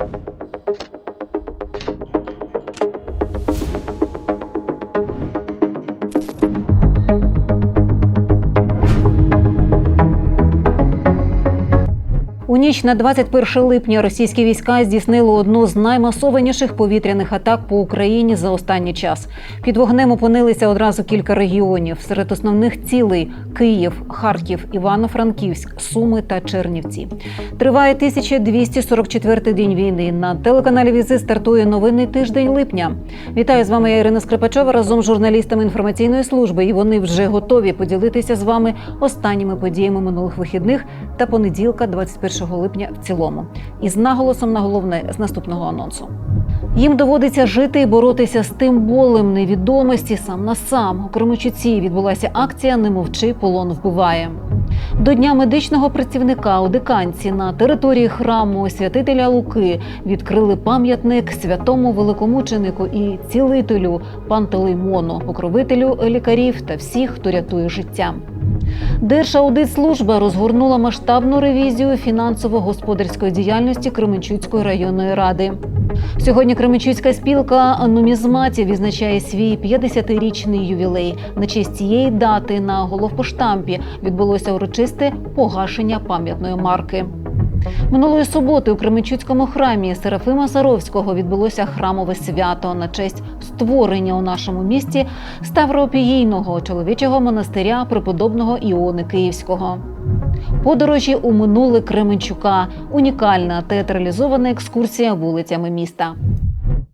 У ніч на 21 липня російські війська здійснили одну з наймасованіших повітряних атак по Україні за останній час. Під вогнем опинилися одразу кілька регіонів. Серед основних цілей Київ, Харків, Івано-Франківськ, Суми та Чернівці. Триває 1244 день війни. На телеканалі Візи стартує новинний тиждень липня. Вітаю з вами я Ірина Скрипачова разом з журналістами інформаційної служби. І вони вже готові поділитися з вами останніми подіями минулих вихідних та понеділка, 21 липня в цілому. І з наголосом на головне з наступного анонсу. Їм доводиться жити і боротися з тим болем невідомості сам на сам. У Кременчуці відбулася акція Не мовчи, полон вбиває. До дня медичного працівника у диканці на території храму святителя Луки відкрили пам'ятник святому великомученику і цілителю Пантелеймону, покровителю лікарів та всіх, хто рятує життя. Держаудитслужба розгорнула масштабну ревізію фінансово-господарської діяльності Кременчуцької районної ради. Сьогодні Кременчуцька спілка нумізматів відзначає свій 50-річний ювілей. На честь цієї дати на головпоштампі відбулося урочисте погашення пам'ятної марки. Минулої суботи у Кременчуцькому храмі Серафима Саровського відбулося храмове свято на честь створення у нашому місті Ставропігійного чоловічого монастиря преподобного Іони Київського. Подорожі у минуле Кременчука унікальна театралізована екскурсія вулицями міста.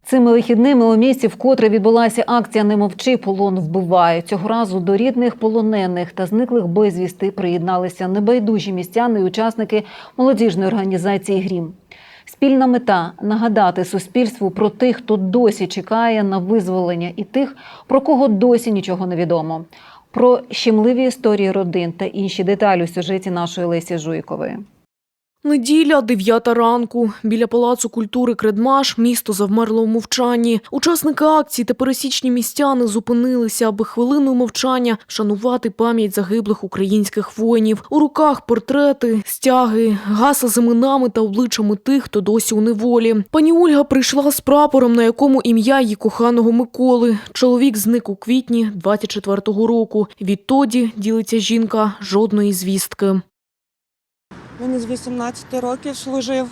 Цими вихідними у місті вкотре відбулася акція Не мовчи, полон вбиває. Цього разу до рідних полонених та зниклих безвісти приєдналися небайдужі містяни і учасники молодіжної організації Грім. Спільна мета нагадати суспільству про тих, хто досі чекає на визволення, і тих, про кого досі нічого не відомо. Про щемливі історії родин та інші деталі у сюжеті нашої Лесі Жуйкової. Неділя, 9 ранку. Біля палацу культури Кредмаш місто завмерло у мовчанні. Учасники акції та пересічні містяни зупинилися, аби хвилиною мовчання шанувати пам'ять загиблих українських воїнів. У руках портрети, стяги, гаса з іменами та обличчями тих, хто досі у неволі. Пані Ольга прийшла з прапором, на якому ім'я її коханого Миколи. Чоловік зник у квітні 24-го року. Відтоді ділиться жінка жодної звістки. Він із 18 років служив.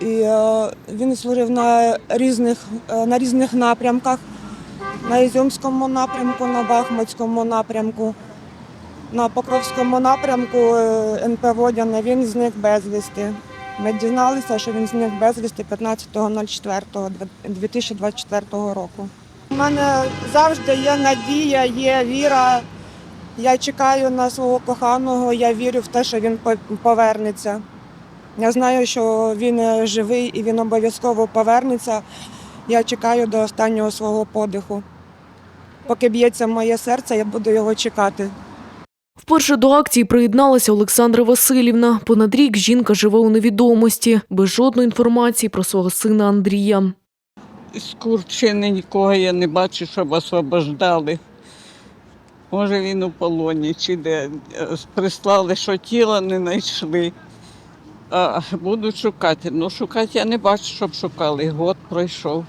І е, він служив на різних, е, на різних напрямках. На Ізюмському напрямку, на Бахмутському напрямку, на Покровському напрямку е, НП Водяне він зник безвісти. Ми дізналися, що він зник безвісти 15.04.2024 року. У мене завжди є надія, є віра. Я чекаю на свого коханого, я вірю в те, що він повернеться. Я знаю, що він е, живий і він обов'язково повернеться. Я чекаю до останнього свого подиху. Поки б'ється моє серце, я буду його чекати. Вперше до акції приєдналася Олександра Васильівна. Понад рік жінка живе у невідомості, без жодної інформації про свого сина Андрія. З Курчини нікого я не бачу, щоб освобождали. Може, він у полоні чи де. Е, Прислали, що тіла не знайшли. А будуть шукати. Ну, шукати я не бачу, щоб шукали. Год пройшов.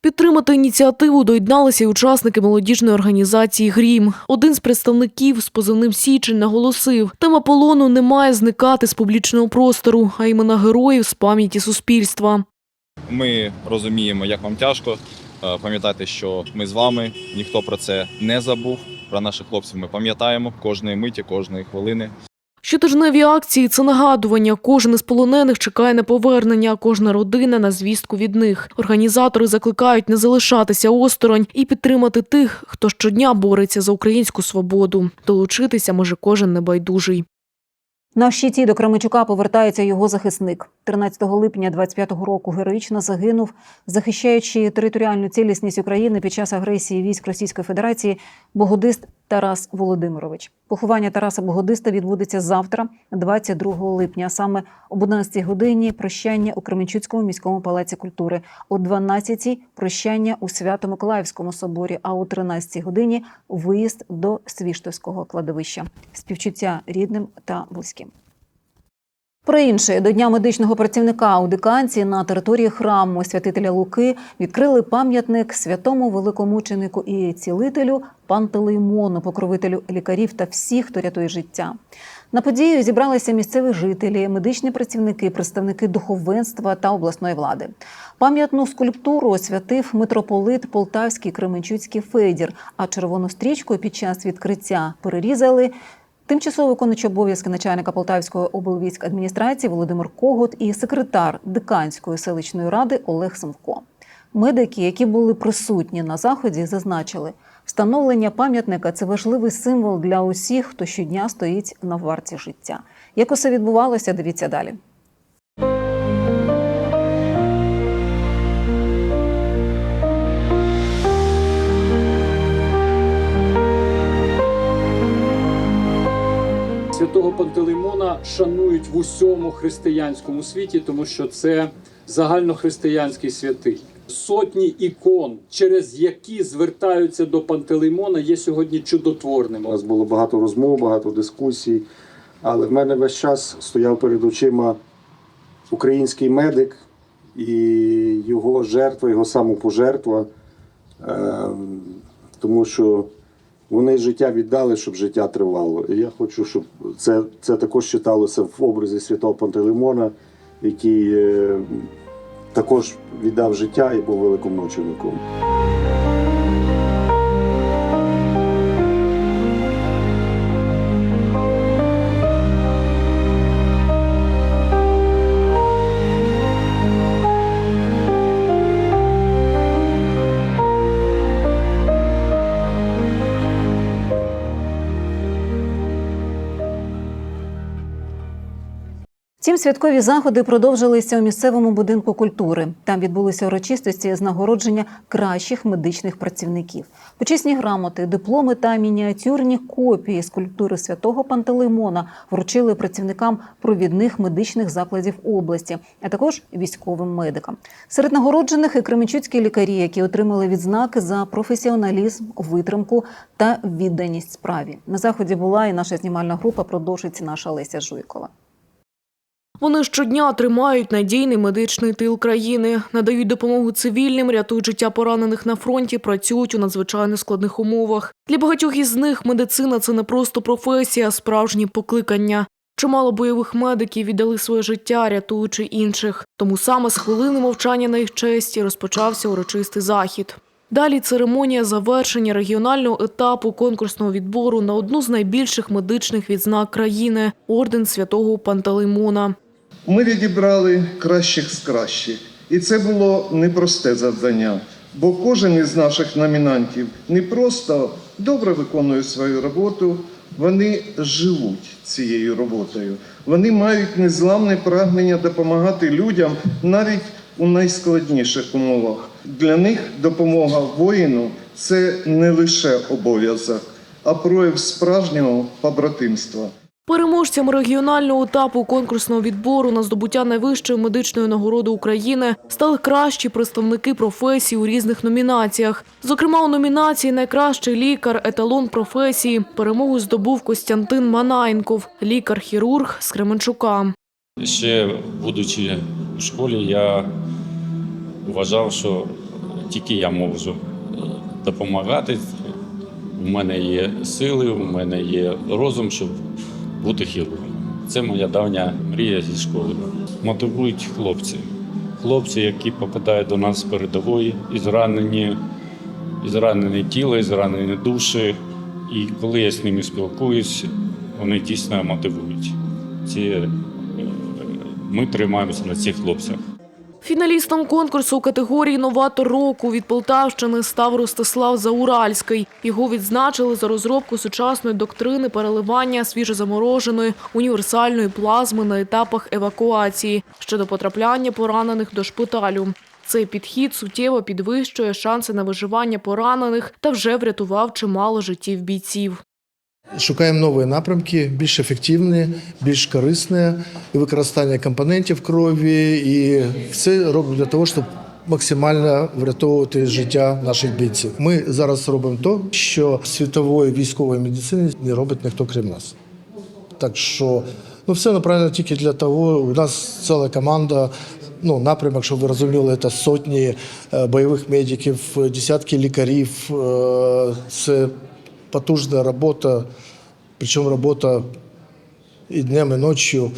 Підтримати ініціативу доєдналися й учасники молодіжної організації Грім. Один з представників з позивним Січень наголосив, тема полону не має зникати з публічного простору, а імена героїв з пам'яті суспільства. Ми розуміємо, як вам тяжко. Е, Пам'ятайте, що ми з вами, ніхто про це не забув. Про наших хлопців ми пам'ятаємо кожної миті, кожної хвилини. Щотижневі акції це нагадування. Кожен із полонених чекає на повернення, кожна родина на звістку від них. Організатори закликають не залишатися осторонь і підтримати тих, хто щодня бореться за українську свободу. Долучитися може кожен небайдужий. На щиті до Кременчука повертається його захисник. 13 липня 25-го року героїчно загинув, захищаючи територіальну цілісність України під час агресії військ Російської Федерації богодист Тарас Володимирович. Поховання Тараса Богодиста відбудеться завтра, 22 липня, саме об 11 годині прощання у Кременчуцькому міському палаці культури, о 12 прощання у Свято-Миколаївському соборі, а о 13 годині виїзд до Свіштовського кладовища. Співчуття рідним та близьким. Про інше до дня медичного працівника у диканці на території храму святителя Луки відкрили пам'ятник святому великомученику і цілителю Пантелеймону, покровителю лікарів та всіх, хто рятує життя. На подію зібралися місцеві жителі, медичні працівники, представники духовенства та обласної влади. Пам'ятну скульптуру освятив митрополит Полтавський Кременчуцький Федір, а червону стрічку під час відкриття перерізали Тимчасово виконуючий обов'язки начальника Полтавської облвійськ адміністрації Володимир Когут і секретар Диканської селищної ради Олег Самко. Медики, які були присутні на заході, зазначили, встановлення пам'ятника це важливий символ для усіх, хто щодня стоїть на варті життя. Як усе відбувалося, дивіться далі. Святого Пантелеймона шанують в усьому християнському світі, тому що це загальнохристиянський святий. Сотні ікон, через які звертаються до Пантелеймона, є сьогодні чудотворними. У нас було багато розмов, багато дискусій, але в мене весь час стояв перед очима український медик і його жертва, його самопожертва, Ем, тому що вони життя віддали, щоб життя тривало. І я хочу, щоб це, це також читалося в образі святого Пантелеймона, який е, також віддав життя і був великомучеником. Втім, святкові заходи продовжилися у місцевому будинку культури. Там відбулися урочистості з нагородження кращих медичних працівників. Почесні грамоти, дипломи та мініатюрні копії скульптури святого Пантелеймона вручили працівникам провідних медичних закладів області, а також військовим медикам. Серед нагороджених і кременчуцькі лікарі, які отримали відзнаки за професіоналізм, витримку та відданість справі. На заході була і наша знімальна група. Продовжить наша Леся Жуйкова. Вони щодня тримають надійний медичний тил країни, надають допомогу цивільним, рятують життя поранених на фронті, працюють у надзвичайно складних умовах. Для багатьох із них медицина це не просто професія, а справжнє покликання. Чимало бойових медиків віддали своє життя, рятуючи інших. Тому саме з хвилини мовчання на їх честі розпочався урочистий захід. Далі церемонія завершення регіонального етапу конкурсного відбору на одну з найбільших медичних відзнак країни орден святого Пантелеймона. Ми відібрали кращих з кращих. І це було непросте завдання, бо кожен із наших номінантів не просто добре виконує свою роботу, вони живуть цією роботою. Вони мають незламне прагнення допомагати людям навіть у найскладніших умовах. Для них допомога воїну це не лише обов'язок, а прояв справжнього побратимства. Переможцями регіонального етапу конкурсного відбору на здобуття найвищої медичної нагороди України стали кращі представники професії у різних номінаціях. Зокрема, у номінації Найкращий лікар, еталон професії перемогу здобув Костянтин Манайнков, лікар-хірург з Кременчука. Ще будучи у школі, я вважав, що тільки я можу е, допомагати. У мене є сили, у мене є розум, щоб бути хірургом. Це моя давня мрія зі школи. Мотивують хлопці. Хлопці, які попадають до нас з передової, і зранені, і зранені тіло, і зранені душі. І коли я з ними спілкуюсь, вони дійсно мотивують. Ці, е, ми тримаємося на цих хлопцях. Фіналістом конкурсу у категорії Новатор року від Полтавщини став Ростислав Зауральський. Його відзначили за розробку сучасної доктрини переливання свіжозамороженої універсальної плазми на етапах евакуації щодо потрапляння поранених до шпиталю. Цей підхід суттєво підвищує шанси на виживання поранених та вже врятував чимало життів бійців. Шукаємо нові напрямки, більш ефективні, більш корисні, і використання компонентів крові. І все робимо для того, щоб максимально врятовувати життя наших бійців. Ми зараз робимо те, що світової військової медицини не робить ніхто крім нас. Так що Ну, все направлено тільки для того, у нас ціла команда, ну, напрямок, щоб ви розуміли, це сотні е, бойових медиків, десятки лікарів. е, Це потужна робота, причому робота і днем, і ночі.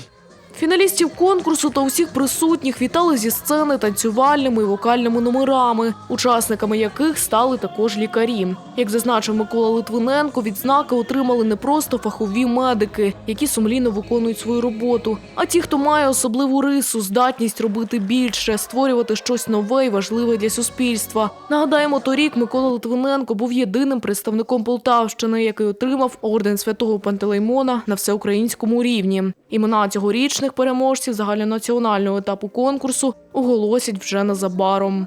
Фіналістів конкурсу та усіх присутніх вітали зі сцени танцювальними і вокальними номерами, учасниками яких стали також лікарі. Як зазначив Микола Литвиненко, відзнаки отримали не просто фахові медики, які сумлінно виконують свою роботу, а ті, хто має особливу рису, здатність робити більше, створювати щось нове і важливе для суспільства. Нагадаємо, торік Микола Литвиненко був єдиним представником Полтавщини, який отримав орден святого Пантелеймона на всеукраїнському рівні. Імена цьогорічних переможців загальнонаціонального етапу конкурсу оголосять вже незабаром.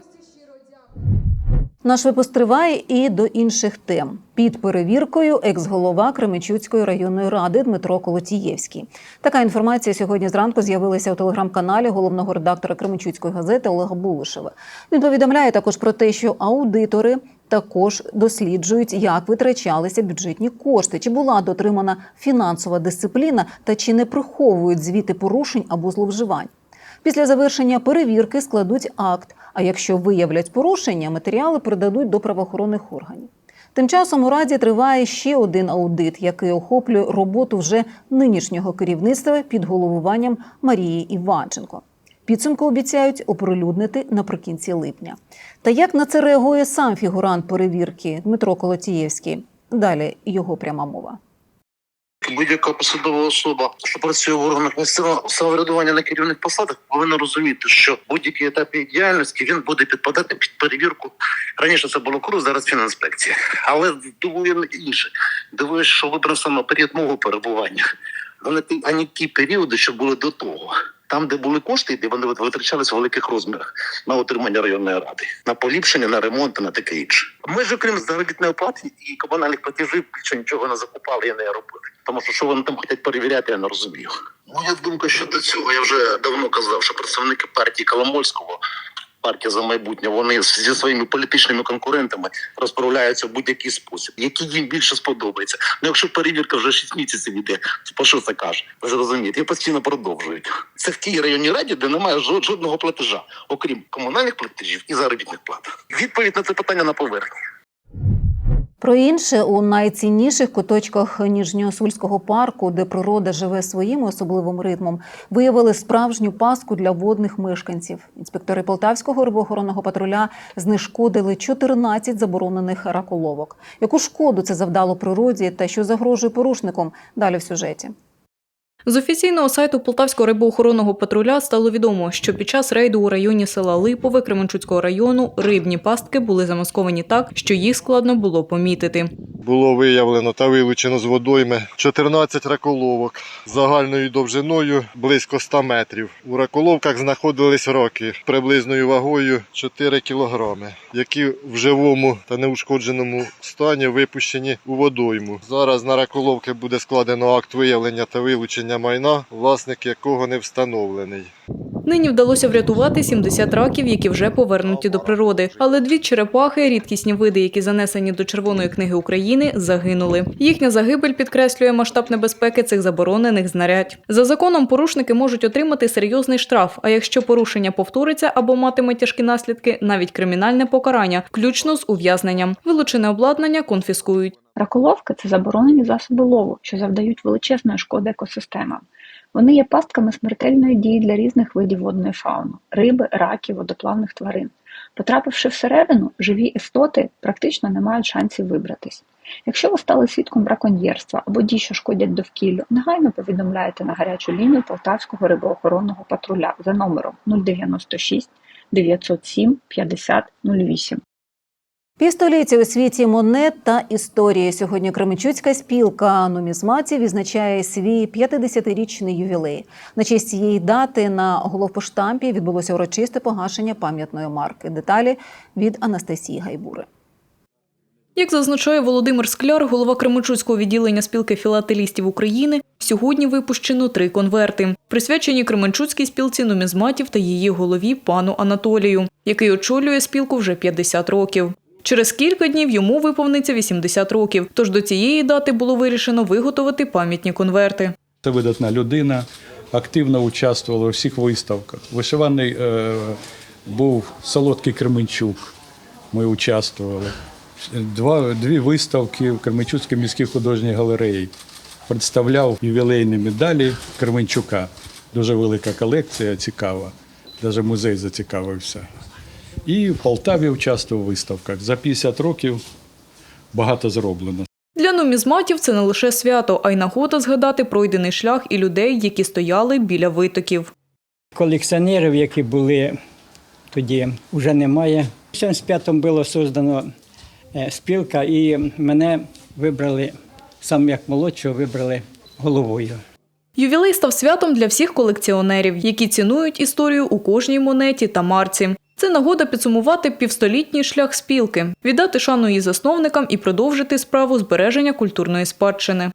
Наш випуск триває і до інших тем. Під перевіркою екс-голова Кременчуцької районної ради Дмитро Колотієвський. Така інформація сьогодні зранку з'явилася у телеграм-каналі головного редактора Кременчуцької газети Олега Булишева. Він повідомляє також про те, що аудитори також досліджують, як витрачалися бюджетні кошти, чи була дотримана фінансова дисципліна та чи не приховують звіти порушень або зловживань. Після завершення перевірки складуть акт. А якщо виявлять порушення, матеріали передадуть до правоохоронних органів. Тим часом у раді триває ще один аудит, який охоплює роботу вже нинішнього керівництва під головуванням Марії Іванченко. Підсумки обіцяють оприлюднити наприкінці липня. Та як на це реагує сам фігурант перевірки Дмитро Колотієвський? Далі його пряма мова. Будь-яка посадова особа, що працює в органах місцевого самоврядування на керівних посадах, повинна розуміти, що будь-який етап її діяльності він буде підпадати під перевірку. Раніше це було КРУ, зараз фінінспекція. Але дивує інше. Дивує, що вибрав саме період мого перебування, а не ті, періоди, що були до того. Там, де були кошти, де вони витрачались в великих розмірах на отримання районної ради, на поліпшення, на ремонт, на таке інше. Ми ж окрім заробітної плати і комунальних платежів більше нічого не закупали і не робили. Тому що що вони там хочуть перевіряти, я не розумію. Моя думка щодо цього, я вже давно казав, що представники партії Коломойського, партія за майбутнє, вони зі своїми політичними конкурентами розправляються в будь-який спосіб, який їм більше сподобається. Ну якщо перевірка вже 6 місяців іде, то про що це каже? Ви зрозумієте, і постійно продовжують. Це в тій районній раді, де немає жодного платежа, окрім комунальних платежів і заробітних плат. Відповідь на це питання на поверхні. Про інше у найцінніших куточках Ніжньосульського парку, де природа живе своїм особливим ритмом, виявили справжню паску для водних мешканців. Інспектори Полтавського рибоохоронного патруля знешкодили 14 заборонених раколовок. Яку шкоду це завдало природі та що загрожує порушникам? Далі в сюжеті. З офіційного сайту Полтавського рибоохоронного патруля стало відомо, що під час рейду у районі села Липове Кременчуцького району рибні пастки були замасковані так, що їх складно було помітити. Було виявлено та вилучено з водойми 14 раколовок загальною довжиною близько 100 метрів. У раколовках знаходились роки приблизною вагою 4 кілограми, які в живому та неушкодженому стані випущені у водойму. Зараз на раколовки буде складено акт виявлення та вилучення майна, власник якого не встановлений. Нині вдалося врятувати 70 раків, які вже повернуті до природи. Але дві черепахи, рідкісні види, які занесені до Червоної книги України, загинули. Їхня загибель підкреслює масштаб небезпеки цих заборонених знарядь. За законом порушники можуть отримати серйозний штраф. А якщо порушення повториться або матиме тяжкі наслідки, навіть кримінальне покарання, включно з ув'язненням. Вилучене обладнання конфіскують. Раколовки це заборонені засоби лову, що завдають величезної шкоди екосистемам. Вони є пастками смертельної дії для різних видів водної фауни риби, раків, водоплавних тварин. Потрапивши всередину, живі істоти практично не мають шансів вибратись. Якщо ви стали свідком браконьєрства або дій, що шкодять довкіллю, негайно повідомляйте на гарячу лінію Полтавського рибоохоронного патруля за номером 096 907 50 08. Півстоліття у світі монет та історії. Сьогодні Кременчуцька спілка нумізматів відзначає свій 50-річний ювілей. На честь цієї дати на головпоштампі відбулося урочисте погашення пам'ятної марки. Деталі від Анастасії Гайбури. Як зазначає Володимир Скляр, голова Кременчуцького відділення спілки філателістів України, сьогодні випущено три конверти, присвячені Кременчуцькій спілці нумізматів та її голові пану Анатолію, який очолює спілку вже 50 років. Через кілька днів йому виповниться 80 років, тож до цієї дати було вирішено виготовити пам'ятні конверти. Це видатна людина, активно участвувала у всіх виставках. Вишиваний е, був Солодкий Кременчук. Ми участвували. Два, дві виставки в Кременчуцькій міській художній галереї. Представляв ювілейні медалі Кременчука. Дуже велика колекція, цікава. Навіть музей зацікавився. І в Полтаві участвував у виставках. За 50 років багато зроблено. Для нумізматів це не лише свято, а й нагода згадати пройдений шлях і людей, які стояли біля витоків. колекціонерів, які були тоді, вже немає. В 75-му було создано е, спілка, і мене вибрали, сам як молодшого, вибрали головою. Ювілей став святом для всіх колекціонерів, які цінують історію у кожній монеті та марці. Це нагода підсумувати півстолітній шлях спілки, віддати шану її засновникам і продовжити справу збереження культурної спадщини.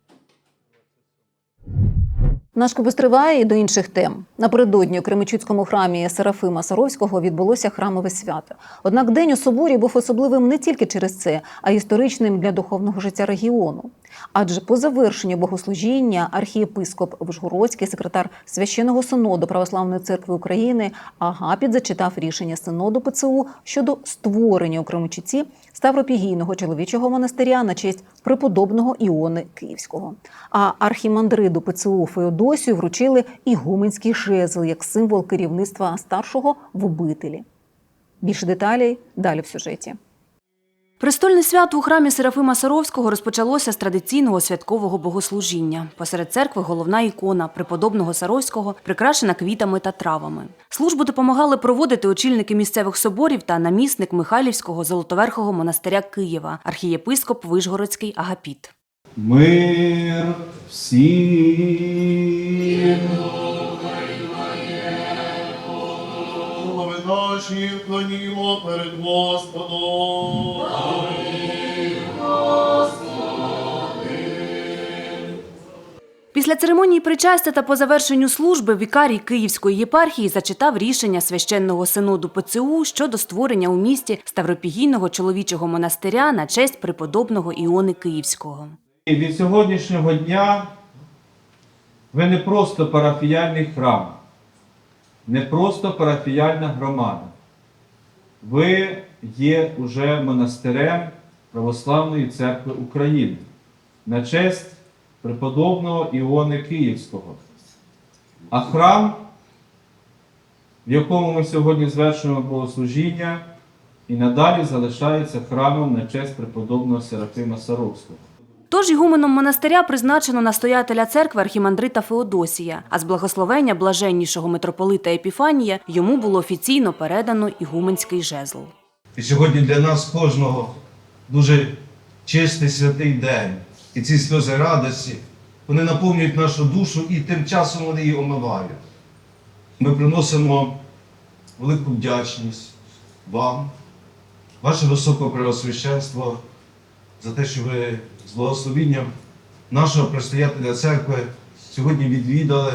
Наш кубус триває і до інших тем. Напередодні у Кременчуцькому храмі Серафима Саровського відбулося храмове свято. Однак день у соборі був особливим не тільки через це, а й історичним для духовного життя регіону. Адже по завершенню богослужіння архієпископ Вишгородський, секретар священного синоду Православної церкви України Агапіт зачитав рішення синоду ПЦУ щодо створення у Кременчуці Ставропігійного чоловічого монастиря на честь преподобного Іони Київського. А архімандриду ПЦУ Феодосію вручили ігуменський жезл як символ керівництва старшого в обителі. Більше деталей далі в сюжеті. Престольне свято у храмі Серафима Саровського розпочалося з традиційного святкового богослужіння. Посеред церкви головна ікона преподобного Саровського, прикрашена квітами та травами. Службу допомагали проводити очільники місцевих соборів та намісник Михайлівського Золотоверхого монастиря Києва, архієпископ Вишгородський Агапіт. Мир всім. Наші вклонімо перед Господом. Після церемонії причастя та по завершенню служби вікарій Київської єпархії зачитав рішення священного синоду ПЦУ щодо створення у місті Ставропігійного чоловічого монастиря на честь преподобного Іони Київського. І від сьогоднішнього дня ви не просто парафіяльний храм, не просто парафіяльна громада. Ви є уже монастирем Православної церкви України на честь преподобного Іони Київського. А храм, в якому ми сьогодні звершуємо богослужіння, і надалі залишається храмом на честь преподобного Серафима Саровського. Тож ігуменом монастиря призначено настоятеля церкви архімандрита Феодосія, а з благословення блаженнішого митрополита Епіфанія йому було офіційно передано ігуменський жезл. І сьогодні для нас кожного дуже чистий святий день. І ці сльози радості, вони наповнюють нашу душу і тим часом вони її омивають. Ми приносимо велику вдячність вам, ваше високопреосвященство, за те, що ви з благословінням нашого предстоятеля церкви сьогодні відвідали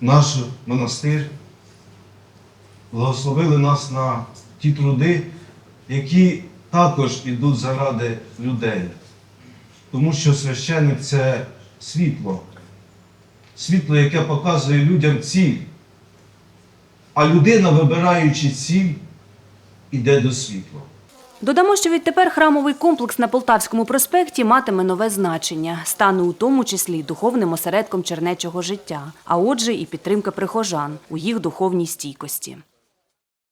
наш монастир, благословили нас на ті труди, які також ідуть заради людей. Тому що священник це світло, світло, яке показує людям ціль. А людина, вибираючи ціль, іде до світла. Додамо, що відтепер храмовий комплекс на Полтавському проспекті матиме нове значення, стане у тому числі духовним осередком чернечого життя, а отже, і підтримка прихожан у їх духовній стійкості.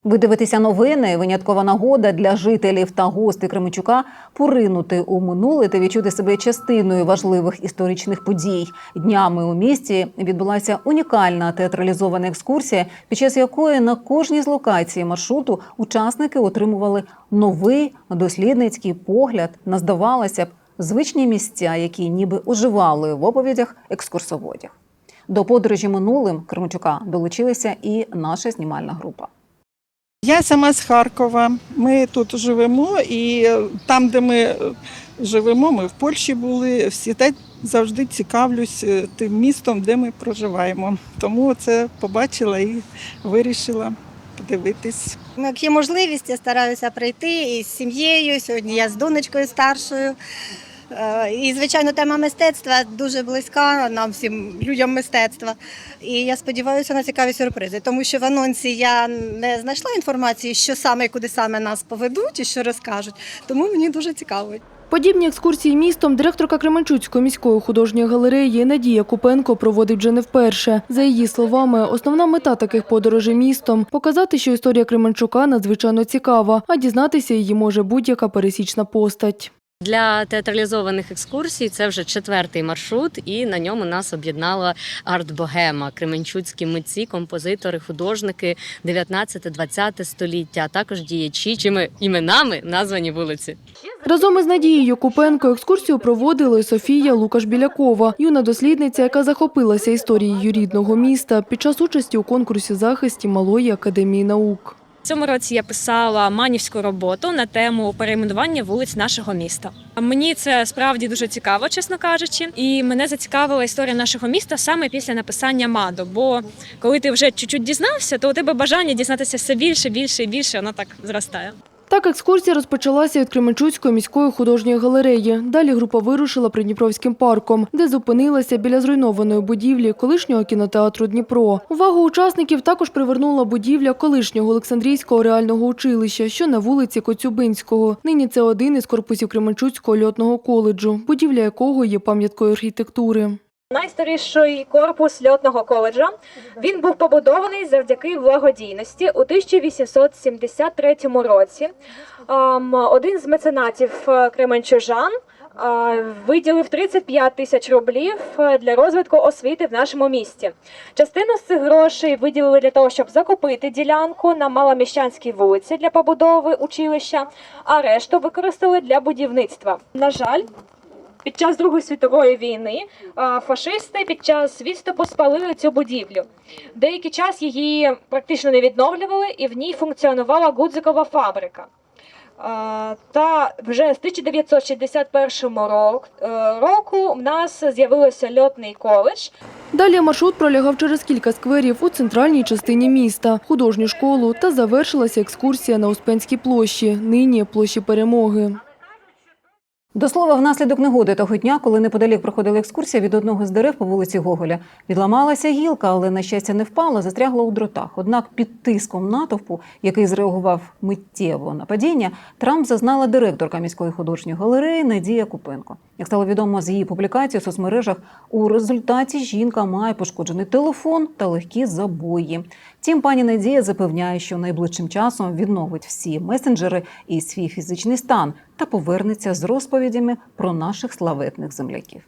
Ви дивитеся новини. Виняткова нагода для жителів та гостей Кременчука поринути у минуле та відчути себе частиною важливих історичних подій. Днями у місті відбулася унікальна театралізована екскурсія, під час якої на кожній з локацій маршруту учасники отримували новий дослідницький погляд на здавалося б звичні місця, які ніби оживали в оповідях екскурсоводів. До подорожі минулим Кременчука долучилася і наша знімальна група. Я сама з Харкова. Ми тут живемо, і там, де ми живемо, ми в Польщі були. Всі та завжди цікавлюсь е, тим містом, де ми проживаємо. Тому це побачила і вирішила подивитись. Як є можливість, я стараюся прийти із сім'єю. Сьогодні я з донечкою старшою. Е, І, звичайно, тема мистецтва дуже близька нам всім людям мистецтва. І я сподіваюся на цікаві сюрпризи, тому що в анонсі я не знайшла інформації, що саме і куди саме нас поведуть і що розкажуть. Тому мені дуже цікаво. Подібні екскурсії містом директорка Кременчуцької міської художньої галереї Надія Купенко проводить вже не вперше. За її словами, основна мета таких подорожей містом показати, що історія Кременчука надзвичайно цікава, а дізнатися її може будь-яка пересічна постать. Для театралізованих екскурсій це вже четвертий маршрут, і на ньому нас об'єднала арт-богема, кременчуцькі митці, композитори, художники 19-20 століття, а також діячі, чими іменами названі вулиці. Разом із Надією Купенко екскурсію проводила Софія Лукаш-Білякова, юна дослідниця, яка захопилася історією рідного міста під час участі у конкурсі захисті Малої академії наук. Цьому році я писала манівську роботу на тему перейменування вулиць нашого міста. Мені це справді дуже цікаво, чесно кажучи, і мене зацікавила історія нашого міста саме після написання МАДО. Бо коли ти вже чуть-чуть дізнався, то у тебе бажання дізнатися все більше, більше і більше, воно так зростає. Так екскурсія розпочалася від Кременчуцької міської художньої галереї. Далі група вирушила Придніпровським парком, де зупинилася біля зруйнованої будівлі колишнього кінотеатру Дніпро. Увагу учасників також привернула будівля колишнього Олександрійського реального училища, що на вулиці Коцюбинського. Нині це один із корпусів Кременчуцького льотного коледжу, будівля якого є пам'яткою архітектури. Найстаріший корпус льотного коледжа. Він був побудований завдяки благодійності у 1873 році. Ем, Один з меценатів е, Кременчужан е, виділив 35 тисяч рублів е, для розвитку освіти в нашому місті. Частину з цих грошей виділили для того, щоб закупити ділянку на Маломіщанській вулиці для побудови училища, а решту використали для будівництва. На жаль, під час Другої світової війни фашисти під час відступу спалили цю будівлю. Деякий час її практично не відновлювали, і в ній функціонувала гудзикова фабрика. Та вже з 1961 рок- е, року в нас з'явився льотний коледж. Далі маршрут пролягав через кілька скверів у центральній частині міста, художню школу та завершилася екскурсія на Успенській площі, нині площі Перемоги. До слова, внаслідок негоди того дня, коли неподалік проходила екскурсія від одного з дерев по вулиці Гоголя, відламалася гілка, але на щастя не впала, застрягла у дротах. Однак під тиском натовпу, який зреагував миттєво на падіння, Трамп зазнала директорка міської художньої галереї Надія Купенко. Як стало відомо з її публікації у соцмережах, у результаті жінка має пошкоджений телефон та легкі забої. Втім, пані Надія запевняє, що найближчим часом відновить всі месенджери і свій фізичний стан та повернеться з розповідями про наших славетних земляків.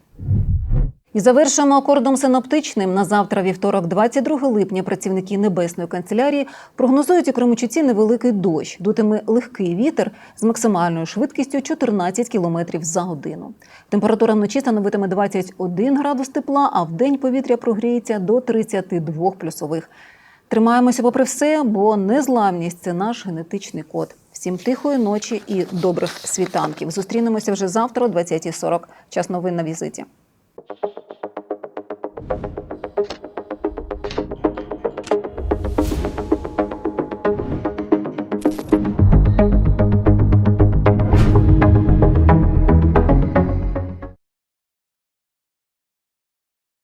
І завершуємо акордом синоптичним. На завтра, вівторок, 22 липня, працівники небесної канцелярії прогнозують у Кременчуці невеликий дощ. Дутиме легкий вітер з максимальною швидкістю 14 км за годину. Температура вночі становитиме 21 градус тепла, а в день повітря прогріється до 32 плюсових. Тримаємося попри все, бо незламність це наш генетичний код. Всім тихої ночі і добрих світанків. Зустрінемося вже завтра о 20.40. Час новин на візиті.